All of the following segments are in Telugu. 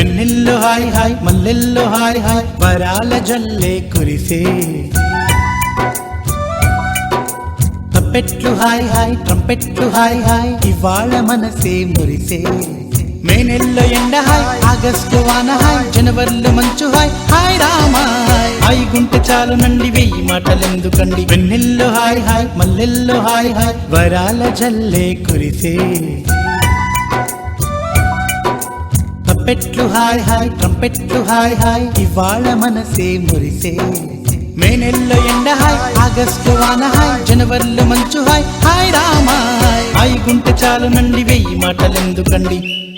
హాయ్ వెన్నెల్లో హాయ్ హాయ్ మల్లెల్లో హాయ్ హాయ్ వరాల జల్లే కురిసే. తప్పెట్లు హాయ్ హాయ్ ట్రంపెట్లు హాయ్ హాయ్ ఇవాళ మనసే మురిసే. మే నెల్లో ఎండ హాయ్ ఆగస్టు వాన హాయ్ జనవరిలో మంచు హాయ్ హాయ్ రామా హాయ్. హాయ్ గుంటె చాలు నండి వెయ్యి మాటలెందుకండి. వెన్నెల్లో హాయ్ హాయ్ మల్లెల్లో హాయ్ హాయ్ వరాల జల్లే కురిసే. ట్రంపెట్లు హాయ్ హాయ్ ట్రంపెట్లు హాయ్ హాయ్ ఇవాళ మనసే మురిసే. మే నెలలో ఎండ హాయ్ ఆగస్టు వాన హాయ్ జనవరిలో మంచు హాయ్. హాయ్ రామా హాయ్. హాయ్ చాలు నండి వెయ్యి మాటలెందుకండి?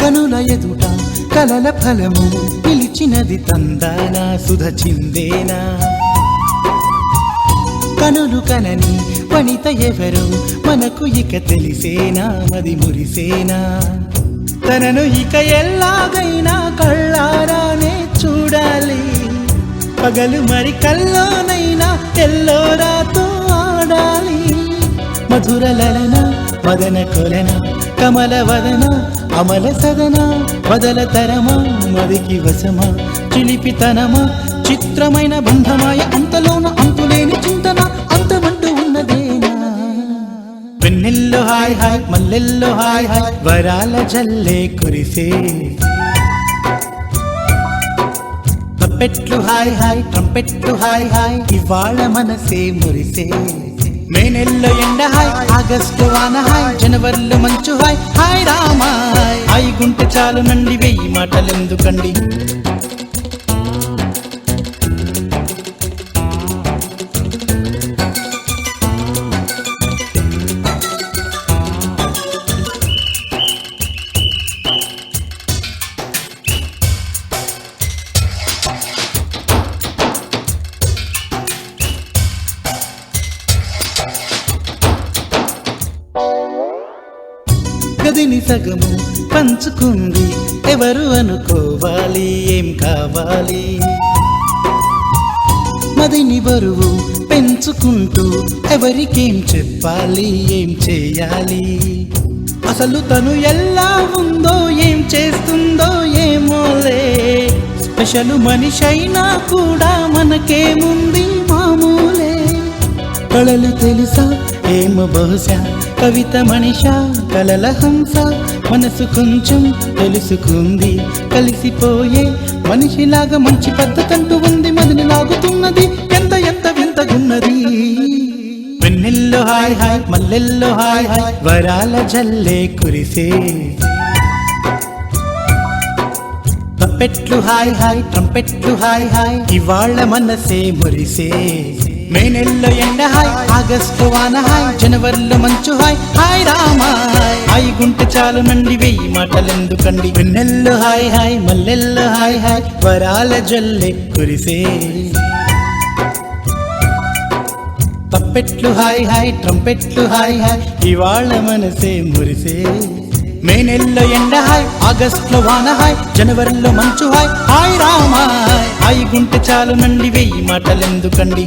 కనుల ఎదుట కలల ఫలము పిలిచినది తందానా సుధ చిందేనా? కనులు కనని వనిత ఎవరు? మనకు ఇక తెలిసేనా మది మురిసేనా? తనను ఇక ఎల్లాగైనా కళ్ళారానే చూడాలి పగలు మరి కల్లోనైనా ఎల్లోరాతో ఆడాలి. మధుర లలన మదన కొలన కమల వదన అమల సదన వదల తరమా మదికి వశమా చిలిపితనమా చిత్రమైన బంధమాయ అంతలోన అంతులేని చింతన అంతమంటూ ఉన్నదేనా? వెన్నెల్లో హాయ్ హాయ్ మల్లెల్లో హాయ్ హాయ్ వరాల జల్లే కురిసే. పెట్లు హాయ్ హాయ్ ట్రంపెట్లు హాయ్ హాయ్ ఇవాళ మనసే మురిసే. మేనెల్లో ఎండ ఆగస్టు వాన హాయ్ జనవరిలో మంచు హాయ్. హాయ్ రామాయ్. హాయ్ హాయ్ గుంటె చాలు నండి వెయ్యి మాటలెందుకండి? గదిని సగము పంచుకుంది. ఎవరు అనుకోవాలి? ఏం కావాలి? మదిని బరువు పెంచుకుంటూ ఎవరికేం చెప్పాలి? ఏం చేయాలి? అసలు తను ఎలా ఉందో ఏం చేస్తుందో ఏమోలే స్పెషల్ మనిషి అయినా కూడా మనకేముంది మామూలే. కళలు తెలుసా? ఏమో బహుశా కవిత మనిష కలల హంస మనసు కొంచెం తెలుసుకుంది. కలిసిపోయే మనిషిలాగా మంచి పద్ధతంటూ ఉంది మదిని లాగుతున్నది. ఎంత ఎంత వింతగున్నది. వెన్నెల్లో హాయ్ హాయ్ మల్లెల్లో హాయ్ హాయ్ వరాల జల్లే కురిసే. తప్పెట్లు హాయ్ హాయ్ ట్రంపెట్లు హాయ్ హాయ్ ఇవాళ మనసే మురిసే. మే నెలలో ఎండ హాయ్ ఆగస్టు వాన హాయ్ జనవరిలో మంచు హాయ్ హాయ్ రామా హాయ్ గుంట చాలు నండి వెయ్యి మాటలెందుకండి వెన్నెల్లో హాయ్ హాయ్ మల్లెల్లో హాయ్ హాయ్ వరాల జల్లె కురిసే తప్పెట్లు హాయ్ హాయ్ ట్రంపెట్లు హాయ్ హాయ్ ఇవాళ మనసే మురిసే మే నెలలో ఎండ హాయ్ ఆగస్టులో వాన హాయ్ జనవరిలో మంచు హాయ్ హాయ్ రామాయ్ హాయ్ గుంట చాలు నండి వెయ్యి మాటలెందుకండి